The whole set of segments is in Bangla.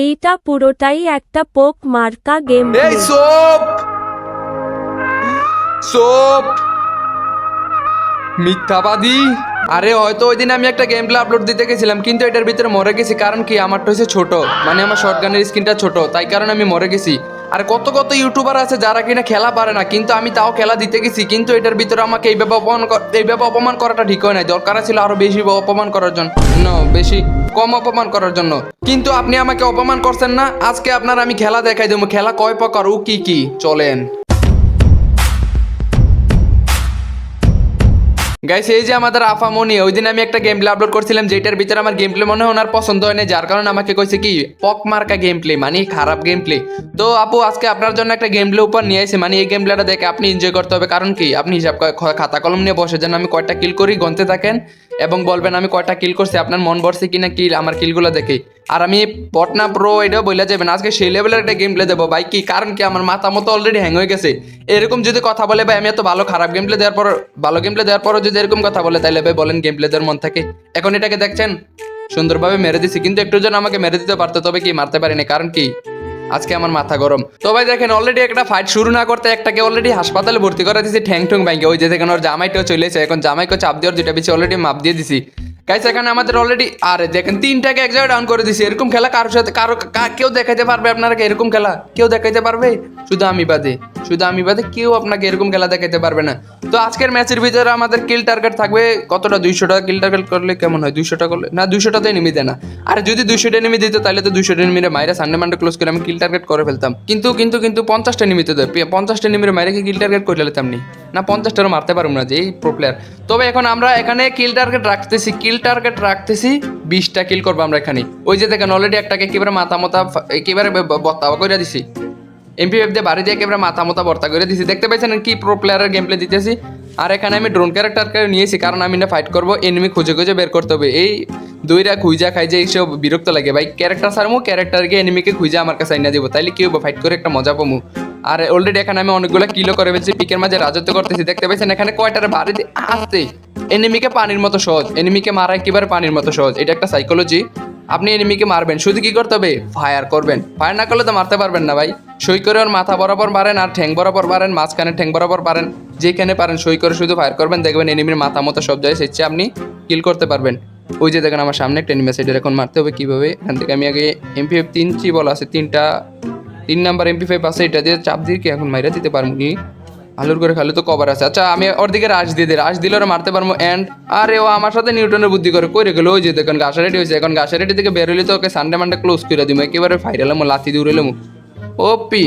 এইটা পুরোটাই একটা পোক মার্কা গেম। এই সোপ! সোপ! মিথ্যাবাদী! আরে, হয়তো ওই দিন আমি একটা গেম প্লে আপলোড দিতে গেছিলাম, কিন্তু এটার ভিতরে মরে গেছি, কারণ কি? আমারটা হচ্ছে ছোট। মানে আমার শর্ট গানের স্ক্রিনটা ছোট, তাই কারণে আমি মরে গেছি। আর কত কত ইউটিউবার আছে যারা কিনা খেলা পারে না, কিন্তু আমি তাও খেলা দিতে গেছি, কিন্তু এটার ভিতরে আমাকে এইভাবে অপমান কর- এইভাবে অপমান করাটা ঠিক হয় না দরকার ছিল আরও বেশি অপমান করার জন্য। বেশি কম অপমান করার জন্য। কিন্তু আপনি আমাকে অপমান করছেন না? আজকে আপনার আমি খেলা দেখাই দেবো। খেলা কয় প্রকার ও কি কি? চলেন। গাইস এই যে আমাদের আফামনি ওই দিন আমি একটা গেম প্লে আপলোড করছিলাম যেটার ভিতরে আমার গেম প্লে মনে হয় পছন্দ হয়নি। যার কারণে আমাকে কইছে কি, পক মার্কা গেম প্লে মানে খারাপ গেম প্লে তো আপু, আজকে আপনার জন্য একটা গেম প্লে উপর নিয়ে এসে মানে এই গেম প্লেটা দেখে আপনি এনজয় করতে হবে। কারণ কি, আপনি হিসাব খাতা কলম নিয়ে বসে যেন আমি কয়টা কিল করি গনতে থাকেন। এবং বলবেন, আমি কয়টা কিল করছি? আপনার মন বসছে কিনা কিল আমার কিলগুলো দেখে। আর আমি পটনা প্রো এটাও বলে যাবেন, আজকে সেই লেভেলের একটা গেম প্লে দেবো। ভাই, কি কারণ কি? আমার মাথা মতো অলরেডি হ্যাং হয়ে গেছে। এরকম যদি কথা বলে, ভাই, আমি এত ভালো খারাপ গেম প্লে দেওয়ার পর ভালো গেম প্লে দেওয়ার পরও যদি এরকম কথা বলে তাহলে ভাই, বলেন গেম প্লে দেওয়ার মন থাকে। এখন এটাকে দেখছেন? সুন্দরভাবে মেরে দিছি, কিন্তু একটু যেন আমাকে মেরে দিতে পারতো, তবে কি মারতে পারিনি? কারণ কি? আজকে আমার মাথা গরম। তো ভাই দেখেন অলরেডি একটা ফাইট শুরু না করতে একটাকে অলরেডি হাসপাতালে ভর্তি করা দিয়েছি ঠ্যাং ঠ্যাং ব্যাংকে। ওই যে দেখেন, ওর জামাইটাও চলেছে এখন জামাইকে চাপ দেওয়ার যেটা পিছিয়ে অলরেডি মাপ দিয়ে দিছি। গাইস এখানে আমাদের অলরেডি আরে দেখেন, তিনটাকে এক জায়গায় ডাউন করে দিছি। এরকম খেলা কারোর সাথে কারও কেউ দেখাইতে পারবে আপনারা এরকম খেলা কেউ দেখাইতে পারবে? শুধু আমি বাদে। শুধু আমি বাদে কেউ আপনাকে এরকম খেলা দেখাইতে পারবে না। তো আজকের ম্যাচের ভিতরে আমাদের কিল টার্গেট থাকবে কতটা? দুইশো টাকা কিল টার্গেট করলে কেমন হয়? দুইশো টাকা করলে না, দুইশো টাকা এনিমি দেয় না। আর যদি দুইশোটা এনিমি দিত, তাহলে তো দুইশো এনিমিরে মাইরে সানডে মানডে ক্লোজ করে আমি কিল টার্গেট করে ফেলতাম। কিন্তু কিন্তু কিন্তু পঞ্চাশটা নিমিতে দেয় পঞ্চাশটা নিমিরে মাইরে কিল টার্গেট করে ফেলতাম নি? না পঞ্চাশটারও মারতে পারব না যে, এই প্রো প্লেয়ার তবে এখন আমরা এখানে কিল টার্গেট রাখতেছি কিল টার্গেট রাখতেছি, বিশটা কিল করব আমরা এখানে। ওই যে দেখেন অলরেডি একটাকে একেবারে মাথা মাথা একেবারে বত্তা করে দিছি। এমপিএফ দিয়ে বাড়ি দিয়ে একেবারে মাথা মাথা ভর্তা করে দিছি। দেখতে পাইছেন কি প্রো প্লেয়ারের গেম প্লে দিতেছি? আর এখানে আমি ড্রোন ক্যারেক্টারকে নিয়েছি, কারণ আমি না ফাইট করব এনিমি খুঁজে খুঁজে বের করতে হবে। এই দুইরা খুঁজা খাই যে এইসব বিরক্ত লাগে। ভাই ক্যারেক্টার সারমু ক্যারেক্টারকে এনিমিকে খুঁজে আমার কাছে আইনা দিব। তাইলে কি হব ফাইট করে একটা মজা পাবো আর অলরেডি এখানে আমি অনেকগুলো কিলো করে ফেলছি পিকের মাঝে রাজত্ব করতেছি। দেখতে পাইছেন এখানে কয়টার বাড়ি আসতে এনিমিকে পানির মতো সহজ এনিমিকে মারা একেবারে পানির মতো সহজ। এটা একটা সাইকোলজি আপনি এনিমিকে মারবেন, শুধু কি করতে হবে? ফায়ার করবেন। ফায়ার না করলে তো মারতে পারবেন না ভাই। সই করে ওর মাথা বরাবর মারেন আর ঠ্যাং বরাবর মারেন, মাঝখানে ঠ্যাং বরাবর পারেন যেখানে পারেন সই করে শুধু ফায়ার করবেন। দেখবেন এনিমির মাথা মতো সব জায়গায় সেচ্ছে আপনি কিল করতে পারবেন। ওই যে দেখেন আমার সামনে একটা এনিমি এটা এখন মারতে হবে কীভাবে? এখান থেকে আমি আগে এমপি ফাইভ তিন চি বল আছে, তিনটা, তিন নাম্বার এমপি ফাইভ আছে, এটা দিয়ে চাপ দিয়ে কি এখন মাইরা দিতে পারব নি আলুর করে খালে তো কভার আছে। আচ্ছা আমি ওর দিকে রাশ দিয়ে দিই। রাশ দিলে ওরা মারতে পারব। অ্যান্ড আরে ও আমার সাথে নিউটনের বুদ্ধি করে। কই গেলো? ওই যে দেখুন রেডি হয়েছে। এখন গাছের রেডি থেকে বেরোলে তো ওকে সানডে মানডে ক্লোজ করে দিব একেবারে ফাইরালাম লাথি দিয়ে উড়েলাম OP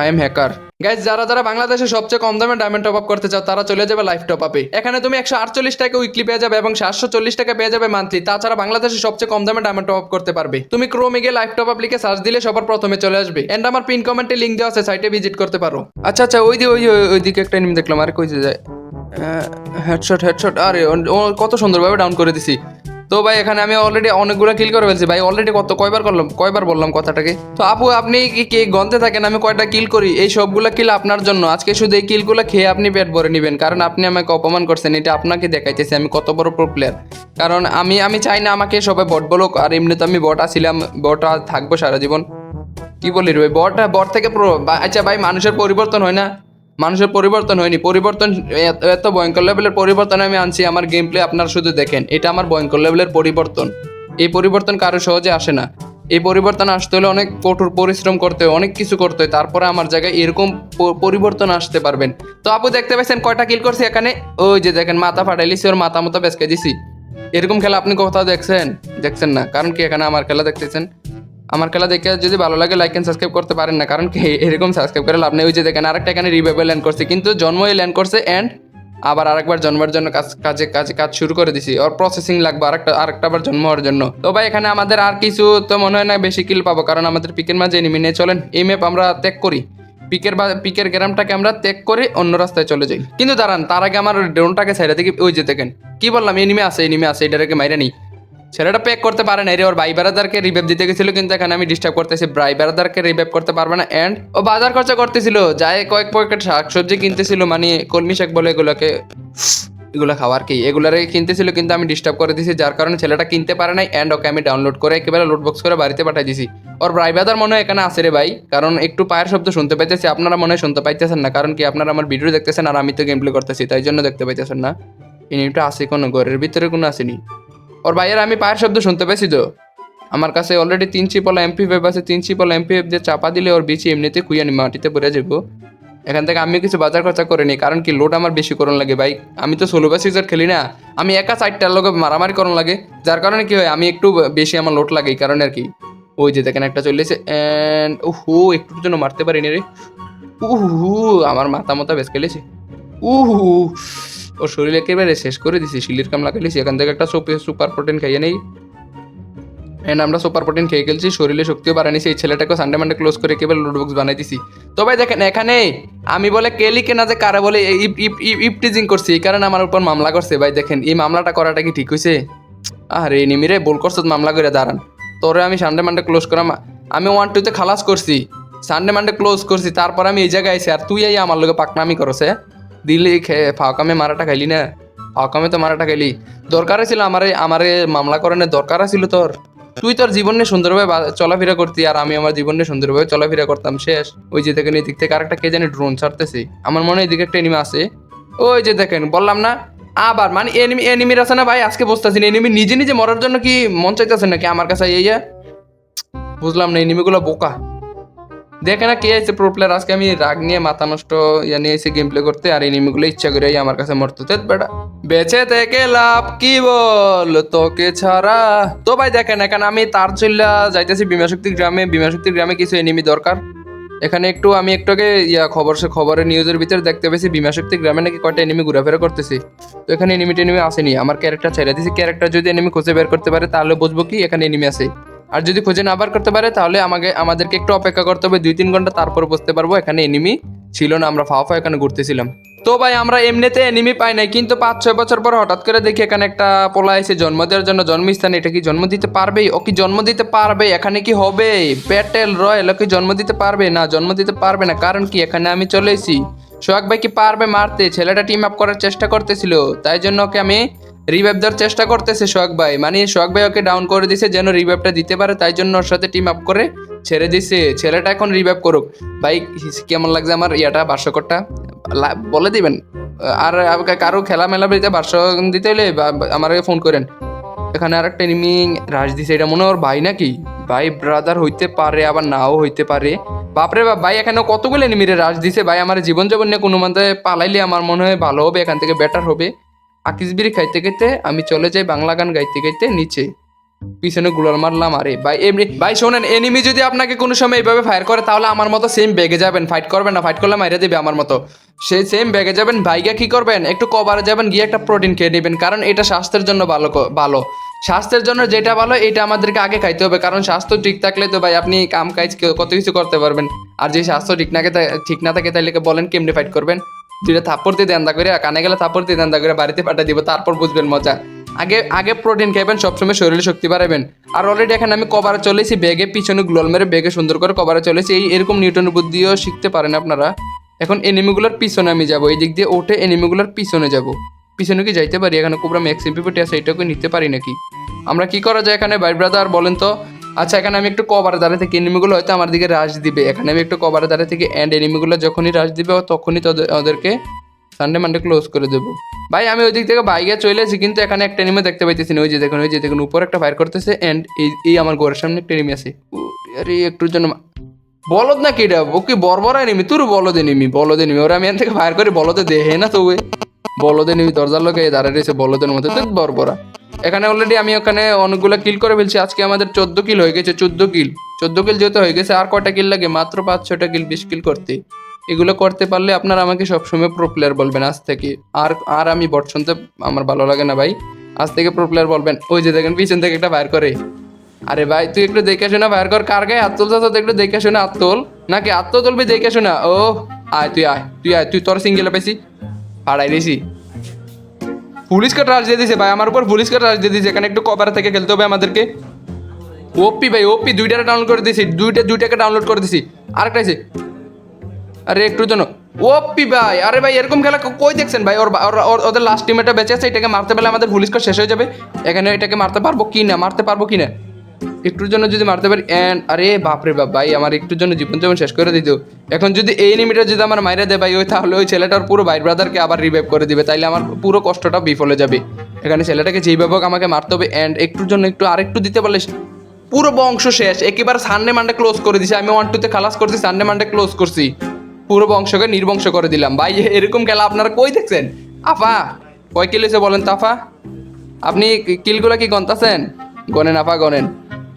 I am hacker guys যারা যারা বাংলাদেশে সবচেয়ে কম দামে ডায়মন্ড টপ আপ করতে চাও, তারা চলে যাবে লাইফ টপ আপে এখানে তুমি একশো আটচল্লিশ টাকা উইকলি পেয়ে যাবে এবং সাতশো চল্লিশ টাকা পেয়ে যাবে মান্থলি তাছাড়া বাংলাদেশে সবচেয়ে কম দামে ডায়মন্ড টপ আপ করতে পারবে। তুমি ক্রোমে গিয়ে লাইফ টপ আপ লিখে সার্চ দিলে সবার প্রথমে চলে আসবে। এন্ড আমার পিন কমেন্টে লিঙ্ক দেওয়া আছে সাইটে ভিজিট করতে পারো। আচ্ছা আচ্ছা ওই দিয়ে ওই যে ওই দিকে একটা নিম দেখলাম আর কই যায়। হেডশট হেডশট আরে, ও কত সুন্দরভাবে ডাউন করে দিছি। তো ভাই, এখানে আমি অলরেডি অনেকগুলো কিল করে ফেলছি। ভাই অলরেডি কত, কয়বার করলাম? কয়বার বললাম কথাটাকে? তো আপু, আপনি কি কি গন্তে থাকেন? আমি কয়টা কিল করি? এই সবগুলো কিল আপনার জন্য। আজকে শুধু এই কিলগুলো খেয়ে আপনি পেট ভরে নেবেন, কারণ আপনি আমাকে অপমান করছেন। এটা আপনাকে দেখাইতেছি, আমি কত বড় প্রো প্লেয়ার কারণ আমি আমি চাই না আমাকে সবাই বট বলুক, আর এমনি তো আমি বট আসছিলাম বট থাকব সারা জীবন। কি বলি রে বট বট থেকে আচ্ছা ভাই, মানুষের পরিবর্তন হয় না? মানুষের পরিবর্তন হয়নি। পরিবর্তন এত- ভয়ঙ্কর লেভেলের পরিবর্তন আমি আনছি, আমার গেম প্লে আপনারা শুধু দেখেন। এটা আমার ভয়ঙ্কর লেভেলের পরিবর্তন। এই পরিবর্তন কারও সহজে আসে না। এই পরিবর্তন আসতে হলে অনেক কঠোর পরিশ্রম করতে হয়, অনেক কিছু করতে হয়, তারপরে আমার জায়গায় এরকম পরিবর্তন আসতে পারবেন। তো আপু দেখতে পাচ্ছেন কয়টা কিল করছি এখানে? ওই যে দেখেন, মাথা ফাটাইলিছি ওর মাথা মতো বেসকে দিছি। এরকম খেলা আপনি কোথাও দেখছেন? দেখছেন না, কারণ কি এখানে আমার খেলা দেখতেছেন? আমার খেলা দেখে যদি ভালো লাগে লাইক এন্ড সাবস্ক্রাইব করতে পারেন না, কারণ এরকম সাবস্ক্রাইব করে লাভ নেই। ওই যে দেখেন, আরেকটা এখানে রিভাইভে ল্যান্ড করছে, কিন্তু জন্মই ল্যান্ড করছে অ্যান্ড আবার আরেকবার জন্মের জন্য কাজ, কাজে কাজে, কাজ শুরু করে দিছি। ওর প্রসেসিং লাগবে, আরেকটা আরেকটা আবার জন্ম হওয়ার জন্য। তো ভাই, এখানে আমাদের আর কিছু তো মনে হয় না বেশি কিল পাবো, কারণ আমাদের পিকের মাঝে এনিমি নিয়ে চলেন, এই ম্যাপ আমরা ত্যাগ করি। পিকের বা পিকের গ্রামটাকে আমরা ত্যাগ করে অন্য রাস্তায় চলে যাই। কিন্তু দাঁড়ান, তার আগে আমার ড্রোনটাকে সাইডে থেকে ওই যে দেখেন, কি বললাম এনিমি আছে এনিমি আছে এটাকে মাইরে নেই। ছেলেটা প্যাক করতে পারে না রে, ওর ভাই বেড়াদারকে রিভাইভ দিতে গেছিল কিন্তু এখানে আমি ডিস্টার্ব করতেছি, ভাই বেড়াদারকে রিভাইভ করতে পারবে না এন্ড ও বাজার খরচা করতেছিল যায় কয়েক পকেট শাক সবজি কিনতেছিল মানে কলমি শাক বলে এগুলোকে, এগুলো খাওয়ার কি, এগুলারে কিনতেছিল কিন্তু আমি ডিস্টার্ব করে দিয়েছি যার কারণে ছেলেটা কিনতে পারে নাই অ্যান্ড ওকে আমি ডাউনলোড করে একেবারে লোডবক্স করে বাড়িতে পাঠিয়ে দিছি। ওর ব্রাইবাদার মনে হয় এখানে আসে রে ভাই, কারণ একটু পায়ের শব্দ শুনতে পাইতেছি, আপনারা মনে হয় শুনতে পাইতেছেন না, কারণ কি আপনারা আমার ভিডিও দেখতেছেন আর আমি তো গেম প্লে করতেছি, তাই জন্য দেখতে পাইতেছেন না। এনিমিটা আসে কোনো ঘরের ভিতরে কোনো আসেনি ওর ভাইয়ের আমি পায়ের শব্দ শুনতে পেয়েছি তো। আমার কাছে অলরেডি তিন চিপলা এমপি ওয়েব আছে, তিন চিপলা এমপি ওয়েব দিয়ে চাপা দিলে ওর বিচি এমনিতে কুইয়ানি মাটিতে পড়ে যাব এখান থেকে আমি কিছু বাজার খরচা করিনি কারণ কি লোড আমার বেশি করণ লাগে ভাই। আমি তো ষোলো বা সিজার খেলি না, আমি একা চারটার লোক মারামারি করণ লাগে। যার কারণে কি হয়, আমি একটু বেশি আমার লোড লাগে, এই কারণে আর কি। ওই যে দেখেন একটা চলে এসে অ্যান্ড হু একটুর জন্য মারতে পারিনি রে। উহু, আমার মাথা মাথা বেশ খেলেছে। উহু ওর শরীর একেবারে শেষ করে দিছি, শিলির কাম লাগাইছি এখান থেকে একটা সুপার প্রোটিন খাইয়ে নেই। এন্ড আমরা সুপার প্রোটিন খেয়ে গেলছি শরীরে শক্তিও বাড়ানিছি এই ছেলেটাকে সানডে মানডে ক্লোজ করে কেবল লুডবক্স বানাই দিছি। তো ভাই দেখেন, এখানে আমি বলে কেলি কেনা যে কারা বলে ইপ ইপ ইপ ইপ টিজিং করছি, এই কারণে আমার উপর মামলা করছে। ভাই দেখেন, এই মামলাটা করাটা কি ঠিক হয়েছে আরে নিমিরে বল করছ, মামলা করে দাঁড়ান। তোরে আমি সানডে মানডে ক্লোজ করাম, আমি ওয়ান টুতে খালাস করছি। সানডে মানডে ক্লোজ করছি, তারপর আমি এই জায়গায় আইছি, আর তুই এই আমার লোকে পাকনামি করছে দিলি ফাঁকামে মারাটা খাইলি না? ফাঁকামে তো মারাটা খাইলি। দরকার ছিল আমারে আমারে মামলা করানোর দরকার ছিল তোর। তুই তোর জীবনে সুন্দরভাবে চলাফেরা করতি আর আমি আমার জীবনে সুন্দরভাবে চলাফেরা করতাম, শেষ। ওই যে দেখেন এই দিক থেকে আরেকটা কে জানি ড্রোন ছাড়তেছে। আমার মনে হয় এদিকে একটা এনিমি আছে। ওই যে দেখেন, বললাম না, আবার মানে এনিমি এনিমির আছে না ভাই? আজকে বসতেছি না এনিমি নিজে নিজে মরার জন্য কি মন চাইতেছে নাকি? আমার কাছে এই বুঝলাম না এনিমিগুলো বোকা। দেখে না কে আছে প্রো প্লেয়ার আজকে আমি রাগ নিয়ে মাথা নষ্ট ইয়া নিয়ে এসে গেম প্লে করতে আর এনিমিগুলো ইচ্ছা করে আমার কাছে মরতে। তেত বেটা। বেঁচে থেকে লাভ কি বল? তোকে ছাড়া। তো ভাই দেখেন, এখানে আমি তার চল্লা যাইতেছি বিমাশক্তি গ্রামে। বিমাশক্তি গ্রামে কিছু এনিমি দরকার। এখানে একটু, আমি একটু আগে ইয়া খবর সে খবরের নিউজের ভিতরে দেখতে পেয়েছি বিমাশক্তি গ্রামে নাকি কয়টা এনিমি ঘোরাফেরা করতেছি। তো এখানে এনিমি টেনিমি আসেনি। আমার ক্যারেক্টার ছেড়ে দিয়েছি ক্যারেক্টার যদি এনিমি খুঁজে বের করতে পারে, তাহলে বুঝব কি এখানে এনিমি আছে। আর যদি খুঁজে না বার করতে পারে, তাহলে আমাকে, আমাদেরকে একটু অপেক্ষা করতে হবে। দুই তিন ঘণ্টা তারপর বুঝতে পারব, এখানে এনিমি ছিল না, আমরা ফাওয়া ফাওয়া এখানে ঘুরতেছিলাম। তো ভাই, আমরা এমনিতে এনিমি পাই নাই, কিন্তু পাঁচ ছয় বছর পর হঠাৎ করে দেখি এখানে একটা পোলা এসে জন্ম দেওয়ার জন্য জন্মস্থান, এটা কি জন্ম দিতে পারবে? ও কি জন্ম দিতে পারবে? এখানে কি হবে? প্যাটেল রয়্যাল ও কি জন্ম দিতে পারবে? না, জন্ম দিতে পারবে না, কারণ কি? এখানে আমি চলে এসি সোহাগ ভাই কি পারবে মারতে? ছেলেটা টিম আপ করার চেষ্টা করতেছিল, তাই জন্য ওকে আমি রিভাইভ দেওয়ার চেষ্টা করতেছে সোহাগ ভাই। মানে সোহাগ ভাই ওকে ডাউন করে দিছে যেন রিভাইভটা দিতে পারে, তাই জন্য ওর সাথে টিম আপ করে ছেড়ে দিছে। ছেলেটা এখন রিভাইভ করুক। ভাই, কেমন লাগছে আমার ইয়াটা, বার্ষকরটা? বলে দিবেন। আর কারও খেলা মেলা বাড়িতে বার্ষ দিতে হলে আমাকে ফোন করেন। এখানে আর একটা এনিমি রাজ দিছে, এটা মনে ওর ভাই নাকি? ভাই ব্রাদার হইতে পারে, আবার নাও হইতে পারে। বাপরে বাপ, ভাই এখানে কতগুলো এনিমিরে রাজ দিছে? ভাই, আমার জীবন যাপন নিয়ে কোনো মতে পালাইলে আমার মনে হয় ভালো হবে, এখান থেকে বেটার হবে। আকিসবিরি খাইতে খাইতে আমি চলে যাই বাংলা গান গাইতে গাইতে নিচে। পিছনে গুলাল মারলাম, আরে ভাই, এমনি, ভাই, শোনেন এনিমি যদি আপনাকে কোনো সময় এইভাবে ফায়ার করে, তাহলে আমার মতো সেম বেগে যাবেন। ফাইট করবেন না ফাইট করলে মাইরে দেবে আমার মতো। সেই সেম বেগে যাবেন, ভাইগা কি করবেন? একটু কভারে যাবেন, গিয়ে একটা প্রোটিন খেয়ে নেবেন, কারণ এটা স্বাস্থ্যের জন্য ভালো ভালো। স্বাস্থ্যের জন্য যেটা ভালো, এটা আমাদেরকে আগে খাইতে হবে, কারণ স্বাস্থ্য ঠিক থাকলে তো ভাই আপনি কাম কাজ কত কিছু করতে পারবেন। আর যে স্বাস্থ্য ঠিক না ঠিক না থাকে তাহলে বলেন কেমনে ফাইট করবেন। দুইটা থাপ্পড় দিয়ে দেন্দা করে, কানে গেলে থাপ্পড় দিয়ে দেন্দা করে বাড়িতে পাঠিয়ে দিব, তারপর বুঝবেন মজা। আগে আগে প্রোটিন খাইবেন, সবসময় শরীরে শক্তি বাড়াবেন। আর অলরেডি এখানে আমি কভারে চলেছি ব্যাগে পিছনে গ্লোল মেরে ব্যাগে সুন্দর করে কভারে চলেছি। এই এরকম নিউটনের বুদ্ধিও শিখতে পারেন আপনারা। এখন এনিমিগুলোর পিছনে আমি যাব, এই দিক দিয়ে ওঠে এনিমিগুলোর পিছনে যাব। পিছনে কি যাইতে পারি? এখানে কোবরা ম্যাক্স এমপিপিটি আছে এটাকে নিতে পারি নাকি? আমরা কি করা যায় এখানে, ভাই ব্রাদার বলেন তো? আচ্ছা এখানে আমি একটু কভারে দাঁড়িয়ে থেকে এনিমিগুলো হয়তো আমার দিকে রাশ দিবে। এখানে আমি একটু কভারে দাঁড়িয়ে থেকে অ্যান্ড এনিমিগুলো যখনই রাশ দিবে তখনই ওদেরকে সানডে মানডে ক্লোজ করে দেবো। ভাই, আমি ওই দিক থেকে বাইকে চলে এসেছি, কিন্তু এখানে একটা এনিমে দেখতে পাইতেছি না। ওই যে দেখুন, ওই যে দেখুন, উপর একটা ফায়ার করতেছে অ্যান্ড এই আমার ঘরের সামনে একটা এনিমি আছে। আরে একটুর জন্য বলদ না কি এটা? ও কি বর্বর এনিমি তোর বলদ এনিমি বলদ এনিমি ওরা আমি এখান থেকে ফায়ার করে বলদে দেহে না তো বলদ এনিমি দরজার লোকে দাঁড়িয়ে রয়েছে, বলদের মধ্যে তো বর্বরা। এখানে অলরেডি আমি ওখানে অনেকগুলো কিল করে ফেলছি। আজকে আমাদের চোদ্দ কিল হয়ে গেছে, চোদ্দ কিল চোদ্দ কিল যেহেতু হয়ে গেছে, আর কয়টা কিল লাগে? মাত্র পাঁচ ছটা কিল বিশ কিল করতে। এগুলো করতে পারলে আপনারা আমাকে সবসময় প্রো প্লেয়ার বলবেন আজ থেকে। আর আর আমি বট শুনতে আমার ভালো লাগে না ভাই। আজ থেকে প্রো প্লেয়ার বলবেন, ওই যে দেখেন, পিছন থেকে একটা বাইর করে। আরে ভাই, তুই একটু দেখে শোনা বাইর কর। কার গায়ে হাত তুলতে তো একটু দেখে শোনা, হাত তোল। নাকি হাত তুলবি, দেখে শোনা? ও আয়, তুই আয় তুই আয়, তুই তোর সিঙ্গেল পেয়েছি পাড়াই দিয়েছি পুলিশকে ট্রাস দিয়ে দিছে ভাই? আমার উপর পুলিশকে ট্রাস দিয়ে দিছে? এখানে একটু কভার থেকে খেলতে হবে আমাদেরকে। ওপি ভাই ওপি দুইটাকে ডাউনলোড করে দিয়েছি দুইটা, দুইটাকে ডাউনলোড করে দিছি। আরেকটা আছে। আরে একটু জন্য। ওপি ভাই, আরে ভাই, এরকম খেলা কই দেখছেন ভাই? ওর- ওদের লাস্ট টিমেটা বেঁচে আছে, এটাকে মারতে পারলে আমাদের পুলিশকে শেষ হয়ে যাবে? এখানে এটাকে মারতে পারব কি না? মারতে পারব কি না? একটুর জন্য যদি মারতে পারি এন্ড আরে বাপরে বাপ, ভাই, আমার একটুর জন্য জীবন জীবন শেষ করে দিত। এখন যদি এই নিমিটা যদি আমার মাইরে দেয়, ভাই, ওই তাহলে ওই ছেলেটার পুরো ভাই ব্রাদারকে আবার রিভাইভ করে দিবে। তাইলে আমার পুরো কষ্টটা বিফলে যাবে। এখানে ছেলেটাকে যেইভাবে হোক আমাকে মারতে হবে অ্যান্ড একটুর জন্য একটু আরেকটু দিতে পারলে পুরো বংশ শেষ। একেবারে সানডে মানডে ক্লোজ করে দিছি। আমি ওয়ান টুতে খালাস করছি সানডে মানডে ক্লোজ করছি। পুরো বংশকে নির্বংশ করে দিলাম। ভাই, এরকম খেলা আপনারা কই দেখছেন? আফা, কয় কিল বলেন তো, আফা? আপনি কিলগুলো কি গনতাছেন গনেন আফা গনেন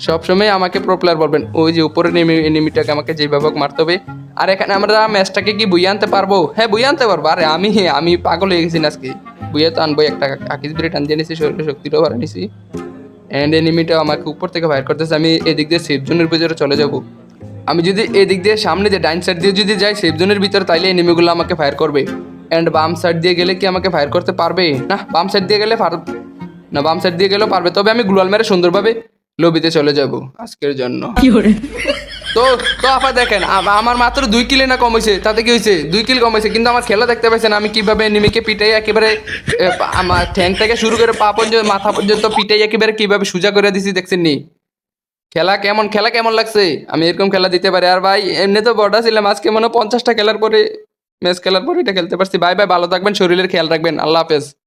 সবসময় আমাকে প্রো বলবেন, ওই যে উপরে নেমে এনিমিটাকে আমাকে যেভাবে মারতে হবে। আর এখানে আমরা ম্যাচটাকে কি বুঝে আনতে পারব? হ্যাঁ বুঝে আনতে পারব। আরে আমি আমি পাগল হয়ে গেছি আজকে বুঝে তো আনব একটা আকিস বিরে টান দিয়ে নিছি, শরীরে শক্তিটাও বাড়া নিছি। অ্যান্ড এনিমিটা আমাকে উপর থেকে ফায়ার করতেছে, আমি এদিক দিয়ে সেফ জোনের ভিতরে চলে যাব। আমি যদি এদিক দিয়ে সামনে যে ডাইন সাইড দিয়ে যদি যাই সেফ জোনের ভিতরে তাইলে এনিমিগুলো আমাকে ফায়ার করবে। অ্যান্ড বাম সাইড দিয়ে গেলে কি আমাকে ফায়ার করতে পারবে? না, বাম সাইড দিয়ে গেলে না, বাম সাইড দিয়ে গেলেও পারবে। তবে আমি গ্লোয়াল মেরে সুন্দরভাবে লবিতে চলে যাব আজকের জন্য। তো তো আপা দেখেন আমার মাত্র দুই কিলে না কমেছে তাতে কি হয়েছে দুই কিল কমেছে কিন্তু আমার খেলা দেখতে পাচ্ছেন আমি কীভাবে নিমিকে পিটাই একেবারে আমার ঠ্যাং থেকে শুরু করে পা পর্যন্ত মাথা পর্যন্ত পিটাই একেবারে কীভাবে সোজা করে দিছি দেখছেন নি খেলা কেমন খেলা কেমন লাগছে? আমি এরকম খেলা দিতে পারি। আর ভাই এমনি তো বড়া ছিলাম আজকে মনে হয় পঞ্চাশটা খেলার পরে ম্যাচ খেলার পরে এটা খেলতে পারছি। বাই বাই ভালো থাকবেন শরীরের খেয়াল রাখবেন। আল্লাহ হাফেজ।